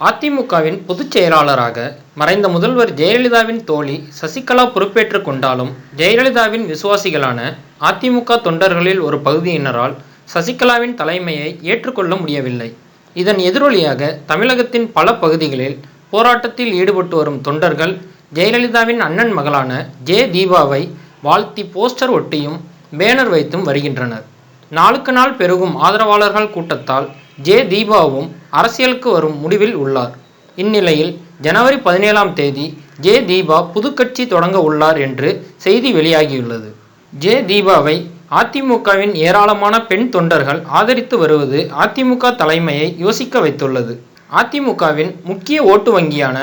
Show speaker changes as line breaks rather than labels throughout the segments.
அதிமுகவின் பொதுச் செயலாளராக மறைந்த முதல்வர் ஜெயலலிதாவின் தோழி சசிகலா பொறுப்பேற்றுக் கொண்டாலும் ஜெயலலிதாவின் விசுவாசிகளான அதிமுக தொண்டர்களில் ஒரு பகுதியினரால் சசிகலாவின் தலைமையை ஏற்றுக்கொள்ள முடியவில்லை. இதன் எதிரொலியாக தமிழகத்தின் பல பகுதிகளில் போராட்டத்தில் ஈடுபட்டு வரும் தொண்டர்கள் ஜெயலலிதாவின் அண்ணன் மகளான ஜே தீபாவை வாழ்த்தி போஸ்டர் ஒட்டியும் பேனர் வைத்தும் வருகின்றனர். நாளுக்கு நாள் பெருகும் ஆதரவாளர்கள் கூட்டத்தால் ஜே தீபாவும் அரசியலுக்கு வரும் முடிவில் உள்ளார். இந்நிலையில் ஜனவரி பதினேழாம் தேதி ஜே தீபா புதுக்கட்சி தொடங்க உள்ளார் என்று செய்தி வெளியாகியுள்ளது. ஜே தீபாவை அதிமுகவின் ஏராளமான பெண் தொண்டர்கள் ஆதரித்து வருவது அதிமுக தலைமையை யோசிக்க வைத்துள்ளது. அதிமுகவின் முக்கிய ஓட்டு வங்கியான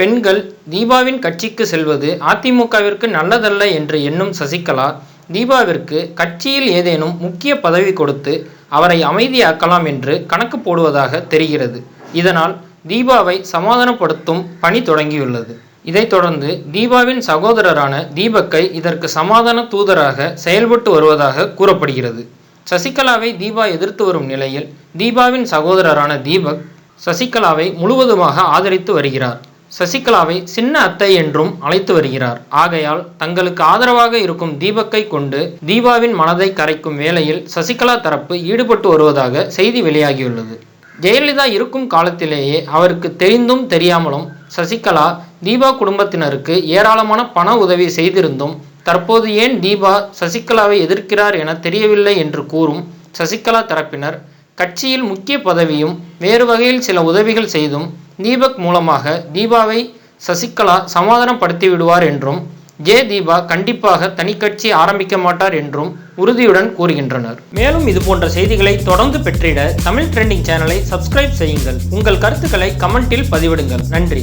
பெண்கள் தீபாவின் கட்சிக்கு செல்வது அதிமுகவிற்கு நல்லதல்ல என்று எண்ணும் சசிகலா தீபாவிற்கு கட்சியில் ஏதேனும் முக்கிய பதவி கொடுத்து அவரை அமைதியாக்கலாம் என்று கணக்கு போடுவதாக தெரிகிறது. இதனால் தீபாவை சமாதானப்படுத்தும் பணி தொடங்கியுள்ளது. இதைத் தொடர்ந்து தீபாவின் சகோதரரான தீபக்கை இதற்கு சமாதான தூதராக செயல்பட்டு வருவதாக கூறப்படுகிறது. சசிகலாவை தீபா எதிர்த்து வரும் நிலையில் தீபாவின் சகோதரரான தீபக் சசிகலாவை முழுவதுமாக ஆதரித்து வருகிறார். சசிகலாவை சின்ன அத்தை என்றும் அழைத்து வருகிறார். ஆகையால் தங்களுக்கு ஆதரவாக இருக்கும் தீபக்கை கொண்டு தீபாவின் மனதை கரைக்கும் வேளையில் சசிகலா தரப்பு ஈடுபட்டு வருவதாக செய்தி வெளியாகியுள்ளது. ஜெயலலிதா இருக்கும் காலத்திலேயே அவருக்கு தெரிந்தும் தெரியாமலும் சசிகலா தீபா குடும்பத்தினருக்கு ஏராளமான பண உதவி செய்திருந்தும் தற்போது ஏன் தீபா சசிகலாவை எதிர்க்கிறார் என தெரியவில்லை என்று கூறும் சசிகலா தரப்பினர் கட்சியில் முக்கிய பதவியும் வேறு வகையில் சில உதவிகள் செய்தும் தீபக் மூலமாக தீபாவை சசிகலா சமாதானப்படுத்தி விடுவார் என்றும் ஜே தீபா கண்டிப்பாக தனிக்கட்சி ஆரம்பிக்க மாட்டார் என்றும் உறுதியுடன் கூறுகின்றனர். மேலும் இது போன்ற செய்திகளை தொடர்ந்து பெற்றிட தமிழ் ட்ரெண்டிங் சேனலை சப்ஸ்கிரைப் செய்யுங்கள். உங்கள் கருத்துக்களை கமெண்டில் பதிவிடுங்கள். நன்றி.